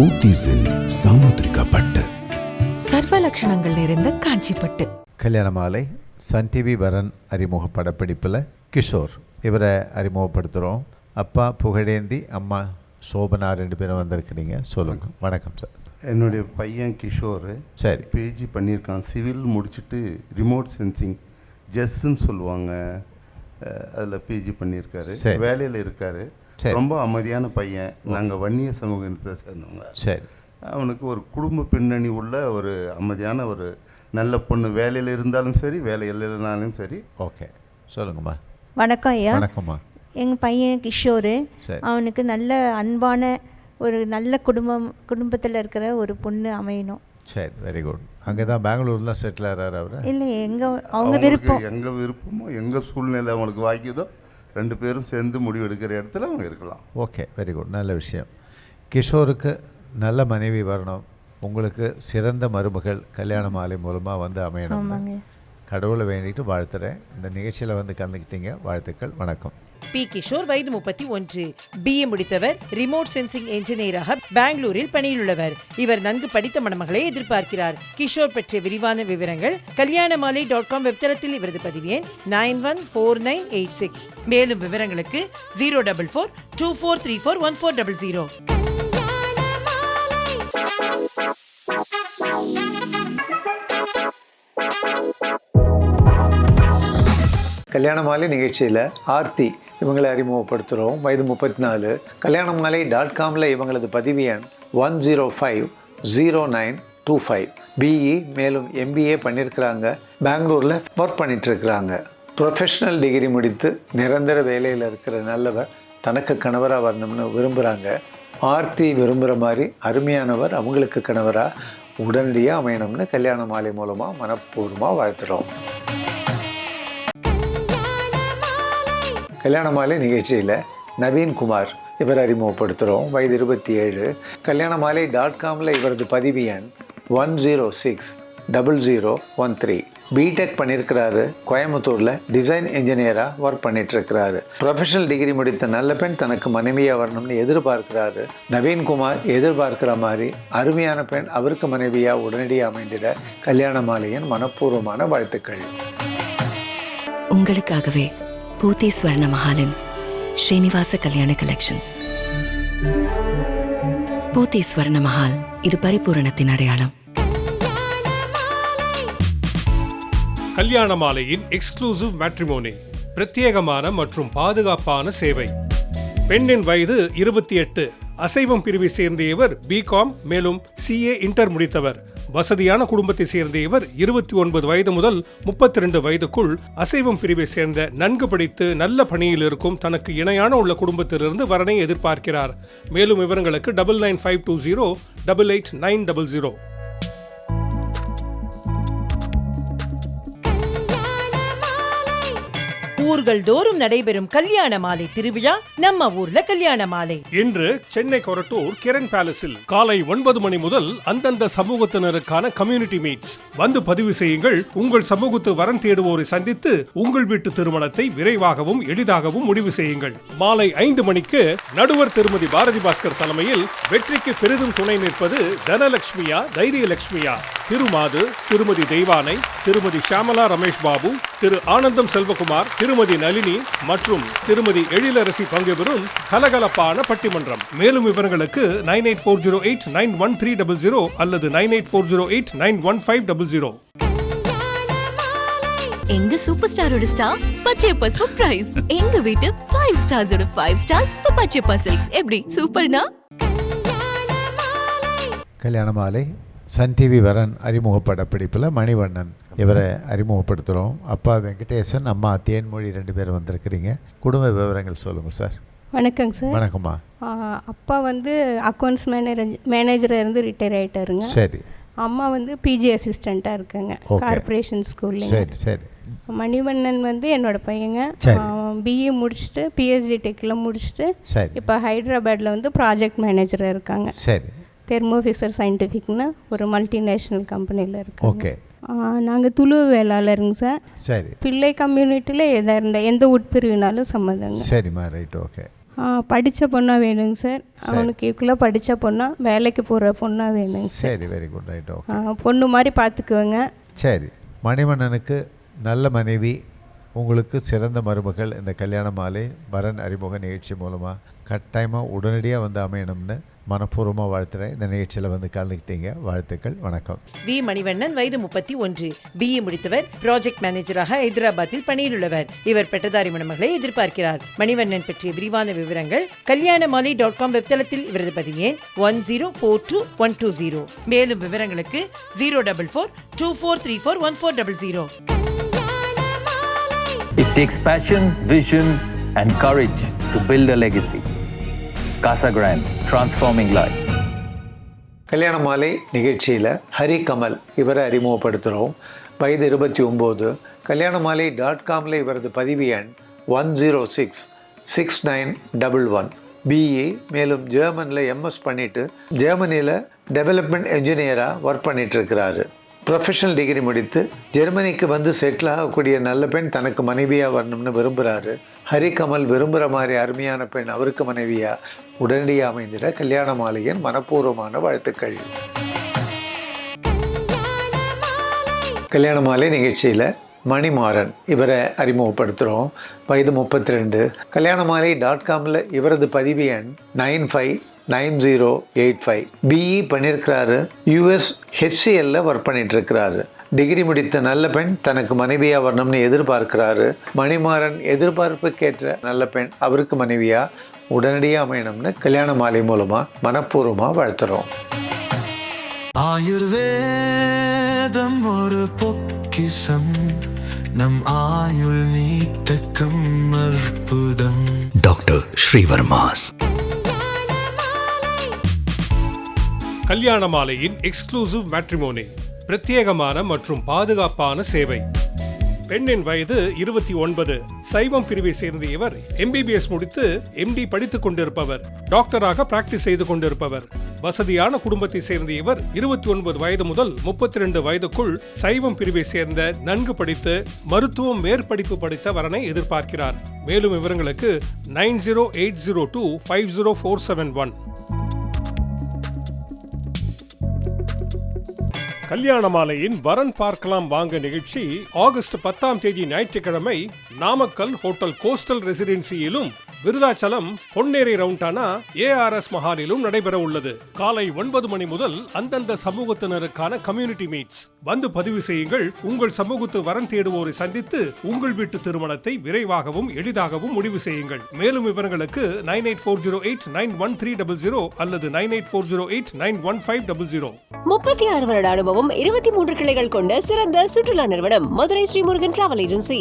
போத்தீஸில் சாமுத்திரிகா பட்டு சர்வ லட்சணங்கள் நிறைந்த காஞ்சிப்பட்டு. கல்யாண மாலை சன் டிவி வரன் அறிமுக படப்பிடிப்பில் கிஷோர். இவரை அறிமுகப்படுத்துகிறோம் அப்பா புகழேந்தி அம்மா சோபனா ரெண்டு பேரும் வந்திருக்கிறீங்க. சொல்லுங்க. வணக்கம் சார். என்னுடைய பையன் கிஷோர். சரி. பிஜி பண்ணியிருக்கான். சிவில் முடிச்சுட்டு ரிமோட் சென்சிங் ஜெஸ்ன்னு சொல்லுவாங்க. அதில் பிஜி பண்ணியிருக்காரு. சரி. வேலையில் இருக்காரு. ரொம்ப அமைதியான பையன். நாங்கள் வன்னிய சமூகத்தை சேர்ந்தவங்க. சரி. அவனுக்கு ஒரு குடும்ப பின்னணி உள்ள ஒரு அமைதியான ஒரு நல்ல பொண்ணு. வேலையில் இருந்தாலும் சரி வேலை இல்லைனாலும் சரி. ஓகே. சொல்லுங்கம்மா. வணக்கம் ஐயா. வணக்கம்மா. எங்கள் பையன் கிஷோர். சரி. அவனுக்கு நல்ல அன்பான ஒரு நல்ல குடும்பம் குடும்பத்தில் இருக்கிற ஒரு பொண்ணு அமையணும். சரி வெரி குட் அங்கே தான் பெங்களூர்லாம் செட்டில் ஆகிறார் அவர்? இல்லை எங்கள் அவங்க விருப்பம். எங்கள் விருப்பமோ எங்கள் சூழ்நிலை அவங்களுக்கு வாய்க்குதோ ரெண்டு பேரும் சேர்ந்து முடிவு எடுக்கிற இடத்துல அவங்க இருக்கலாம். ஓகே வெரி குட் நல்ல விஷயம். கிஷோருக்கு நல்ல மனைவி வரணும். உங்களுக்கு சிறந்த மருமகள் கல்யாண மாலை மூலமாக வந்து அமையணும் கடவுளை வேண்டிட்டு வாழ்த்துறேன். இந்த நிகழ்ச்சியில் வந்து கலந்துக்கிட்டீங்க. வாழ்த்துக்கள். வணக்கம். பி. கிஷோர் வயது முப்பத்தி ஒன்று. பிஏ முடித்தவர் ரிமோட் சென்சிங் என்ஜினியராக பெங்களூரில் பணியிலுள்ளவர். இவர் நன்கு படித்த மணமகளை எதிர்பார்க்கிறார். கிஷோர் பற்றிய விரிவான விவரங்கள் கல்யாணமாலை டாட் காம் வெப்தளத்தில் இவரது பதிவு எண் nine one four nine eight six. மேலும் விவரங்களுக்கு zero double four two four three four one four double zero Kalyana Maalai நிகழ்ச்சியில் ஆர்த்தி இவங்களை அறிமுகப்படுத்துகிறோம் வயது முப்பத்தி நாலு கல்யாண மாலை டாட் காமில் இவங்களது பதிவு எண் one zero five zero nine two five BE மேலும் எம்பிஏ பண்ணியிருக்கிறாங்க பெங்களூரில் ஒர்க் பண்ணிகிட்ருக்கிறாங்க ப்ரொஃபஷ்னல் டிகிரி முடித்து நிரந்தர வேலையில் இருக்கிற நல்லவர் தனக்கு கணவராக வரணும்னு விரும்புகிறாங்க ஆர்த்தி விரும்புகிற மாதிரி அருமையானவர் அவங்களுக்கு கணவராக உடனடியாக அமையணும்னு கல்யாண மாலை மூலமாக மனப்பூர்வமாக வாழ்த்துகிறோம் கல்யாண மாலை நிகழ்ச்சியில் நவீன்குமார் இவர் அறிமுகப்படுத்துகிறோம். வயது இருபத்தி ஏழு. கல்யாண மாலை டாட் காமில் இவரது பதிவு எண் one zero six double zero one three BTech பண்ணியிருக்கிறாரு. கோயம்புத்தூரில் டிசைன் இன்ஜினியராக ஒர்க் பண்ணிகிட்ருக்கிறாரு ப்ரொஃபஷனல் டிகிரி முடித்த நல்ல பெண் தனக்கு மனைவியாக வரணும்னு எதிர்பார்க்கிறாரு. நவீன்குமார் எதிர்பார்க்கிற மாதிரி அருமையான பெண் அவருக்கு மனைவியாக உடனடியாக அமைந்திட கல்யாண மாலையின் மனப்பூர்வமான வாழ்த்துக்கள். உங்களுக்காகவே பூத்தி ஸ்வர்ண மஹாலின் ஸ்ரீனிவாச கல்யாண கலெக்ஷன்ஸ் பூத்தி ஸ்வர்ண மஹால் இது பரிபூரணத்தின் அடையாளம். கல்யாண மாலையின் எக்ஸ்க்ளூசிவ் மேட்ரிமோனி பிரத்யேகமான மற்றும் பாதுகாப்பான சேவை. பெண்ணின் வயது இருபத்தி எட்டு அசைவம் பிரிவை சேர்ந்த இவர் பிகாம் மேலும் சிஏ இன்டர் முடித்தவர். வசதியான குடும்பத்தை சேர்ந்த இவர் இருபத்தி ஒன்பது வயது முதல் முப்பத்தி ரெண்டு வயதுக்குள் அசைவம் பிரிவை சேர்ந்த நன்கு படித்து நல்ல பணியில் இருக்கும் தனக்கு இணையான உள்ள குடும்பத்திலிருந்து வரனை எதிர்பார்க்கிறார். மேலும் விவரங்களுக்கு double nine five two zero double eight nine double zero ஊர்கள் தோறும் நடைபெறும் கல்யாண மாலை திருவிழா நம்ம ஊர்ல கல்யாண மாலை. இன்று சென்னை கொரட்டூர் கிரண் பேலஸில் காலை ஒன்பது மணி முதல் அந்தந்த சமூகத்தினருக்கான கம்யூனிட்டி மீட்ஸ் வந்து பதிவு செய்யுங்கள். உங்கள் சமூகத்து வரன் தேடுவோரை சந்தித்து உங்கள் வீட்டு திருமணத்தை விரைவாகவும் எளிதாகவும் முடிவு செய்யுங்கள். மாலை ஐந்து மணிக்கு நடுவர் திருமதி பாரதி பாஸ்கர் தலைமையில் வெற்றிக்கு பெரிதும் துணை நிற்பது தனலட்சுமியா தைரியலட்சுமியா திருமாது திருமதி தெய்வானை திருமதி ஷியாமலா ரமேஷ் பாபு திரு ஆனந்தம் செல்வகுமார் திருமதி நளினி மற்றும் திருமதி எழிலரசி பங்குபெறும் கலகலப்பான பட்டிமன்றம். மேலும் விவரங்களுக்கு nine eight four zero eight nine one three double zero அல்லது nine eight four zero eight nine one five double zero. எங்க சூப்பர் ஸ்டாரோட ஸ்டார்? பச்சையப்பா சூப்பர் பிரைஸ் எங்க வீட்டு ஃபைவ் ஸ்டார்ஸோட ஃபைவ் ஸ்டார்ஸ் பச்சையப்பா சில்க்ஸ் எப்படி? சூப்பர்னா? கல்யாண மாலை சன் டிவி வரன் அறிமுக படப்பிடிப்பில் மணிவண்ணன். இவரை அறிமுகப்படுத்துகிறோம். அப்பா வெங்கடேசன் அம்மா தேன்மொழி ரெண்டு பேரும் வந்திருக்கிறீங்க. குடும்ப விவரங்கள் சொல்லுங்கள் சார். வணக்கங்க சார். வணக்கம்மா. அப்பா வந்து அக்கௌண்ட்ஸ் மேனேஜர் மேனேஜராக இருந்து ரிட்டையர் ஆகிட்டாருங்க சரி. அம்மா வந்து பிஜி அசிஸ்டண்ட்டாக இருக்காங்க. Okay. கார்ப்பரேஷன் ஸ்கூல்ல சரி சரி. மணிவண்ணன் வந்து என்னோட பையங்க. பிஇ முடிச்சுட்டு பிஹெச்டி டெக்கில் முடிச்சுட்டு இப்போ ஹைதராபாத்தில் வந்து ப்ராஜெக்ட் மேனேஜராக இருக்காங்க. சரி. தெர்மோஃபிசர் சயின்டிஃபிக்னு ஒரு மல்டிநேஷ்னல் கம்பெனியில் இருக்காங்க. ஓகே நாங்கள் துளு வேளாளருங்க சார். சரி. பிள்ளை கம்யூனிட்டியில் எதாக இருந்த எந்த உட்பிரிவுனாலும் சம்மதங்க. சரிம்மா ரைட் ஓகே. படித்த பொண்ணாக வேணுங்க சார். அவனுக்கு ஈக்குவலாக படித்த பொண்ணா வேலைக்கு போகிற பொண்ணாக வேணுங்க sir. Very good right okay. பொண்ணு மாதிரி பார்த்துக்குவேங்க சரி. மணிவண்ணனுக்கு நல்ல மனைவி உங்களுக்கு சிறந்த மருமகள் இந்த கல்யாண மாலை வரன் அறிமுக நிகழ்ச்சி மூலமாக கட்டாயமாக உடனடியாக வந்து அமையணும்னு மனப்பூர்வமாக வாழ்த்துறேன். இந்த நிகழ்ச்சியில் வந்து கலந்துக்கிட்டீங்க வாழ்த்துக்கள். வணக்கம். வி. மணிவண்ணன் வயது முப்பத்தி ஒன்று. பிஏ முடித்தவர் ப்ராஜெக்ட் மேனேஜராக ஹைதராபாத்தில் பணியில் உள்ளவர் இவர் பெட்டதாரி மணமகளை எதிர்பார்க்கிறார். மணிவண்ணன் பற்றிய விரிவான விவரங்கள் கல்யாண மாலை டாட் காம் வெப்தளத்தில் இவரது பதிவு எண் one zero four two one two zero. மேலும் விவரங்களுக்கு zero double four two four three four one four double zero. It takes passion, vision, and courage to build a legacy. Casagrand transforming lives. Kalyana Maalai நிகழ்ச்சியில் ஹரி கமல் இவரை அறிமுகப்படுத்துகிறோம் வயது இருபத்தி ஒம்பது. கல்யாண மாலை டாட் காமில் இவரது பதிவு எண் one zero six six nine double one BE மேலும் ஜெர்மனில் எம்எஸ் பண்ணிட்டு ஜெர்மனியில் டெவலப்மெண்ட் என்ஜினியராக ஒர்க் பண்ணிகிட்ருக்கிறாரு ப்ரொஃபஷனல் டிகிரி முடித்து ஜெர்மனிக்கு வந்து செட்டில் ஆகக்கூடிய நல்ல பெண் தனக்கு மனைவியாக வரணும்னு விரும்புகிறாரு ஹரிகமல் விரும்புகிற மாதிரி அருமையான பெண் அவருக்கு மனைவியாக உடனடியாக அமைந்திட கல்யாண மாலையின் மனப்பூர்வமான வாழ்த்துக்கள். கல்யாண மாலை நிகழ்ச்சியில் மணிமாறன் இவரை அறிமுகப்படுத்துகிறோம் வயது முப்பத்தி ரெண்டு கல்யாண மாலை டாட் காமில் இவரது பதிவு எண் nine five nine zero eight five. BE பண்ணியிருக்கிறாரு யூஎஸ் ஹெச்சிஎல்ல ஒர்க் பண்ணிகிட்ருக்கிறாரு டிகிரி முடித்த நல்ல பெண் தனக்கு மனைவியாக வரணும்னு எதிர்பார்க்கிறாரு. மணிமாறன் எதிர்பார்ப்புக்கேற்ற நல்ல பெண் அவருக்கு மனைவியாக உடனடியாக அமையணும்னு கல்யாண மாலை மூலமாக மனப்பூர்வமாக வாழ்த்துறோம். ஆயுர்வேதம் ஒரு பொக்கிசம் நம் ஆயுள் நீட்டக்கும் அற்புதம். டாக்டர் ஸ்ரீவர்மாஸ். கல்யாண மாலையின் எக்ஸ்க்ளூசிவ் மேட்ரிமோனி பிரத்யேகமான மற்றும் பாதுகாப்பான சேவை. பெண்ணின் வயது இருபத்தி ஒன்பது. சைவம் பிரிவை சேர்ந்த இவர் எம்பிபிஎஸ் முடித்து எம்டி படித்துக் கொண்டிருப்பவர். டாக்டராக பிராக்டிஸ் செய்து கொண்டிருப்பவர். வசதியான குடும்பத்தை சேர்ந்த இவர் இருபத்தி ஒன்பது வயது முதல் முப்பத்தி ரெண்டு வயதுக்குள் சைவம் பிரிவை சேர்ந்த நன்கு படித்து மருத்துவம் மேற்படிப்பு படித்த வரனை எதிர்பார்க்கிறார். மேலும் விவரங்களுக்கு nine zero eight zero two five zero four seven one. Kalyana மாலையின் வரன் பார்க்கலாம் வாங்க நிகழ்ச்சி ஆகஸ்ட் பத்தாம் தேதி ஞாயிற்றுக்கிழமை நாமக்கல் ஹோட்டல் கோஸ்டல் ரெசிடென்சியிலும் விருதாச்சலம் பொன்னேரி ரவுண்டானா ஏஆர்எஸ் மஹாலிலும் நடைபெற உள்ளது. காலை ஒன்பது மணி முதல் அந்தந்த சமூகத்தினருக்கான கம்யூனிட்டி மீட்ஸ் வந்து பதிவு செய்யுங்கள். உங்கள் சமூகத்து வரன் தேடுவோரை சந்தித்து உங்கள் வீட்டு திருமணத்தை விரைவாகவும் எளிதாகவும் முடிவு செய்யுங்கள். மேலும் விவரங்களுக்கு nine eight four zero eight nine one three double zero அல்லது nine eight four zero eight nine one five double zero முப்பத்தி ஆறு வருட அனுபவம் இருபத்தி மூன்று கிளைகள் கொண்ட சிறந்த சுற்றுலா நிறுவனம் மதுரை ஸ்ரீமுருகன் டிராவல் ஏஜென்சி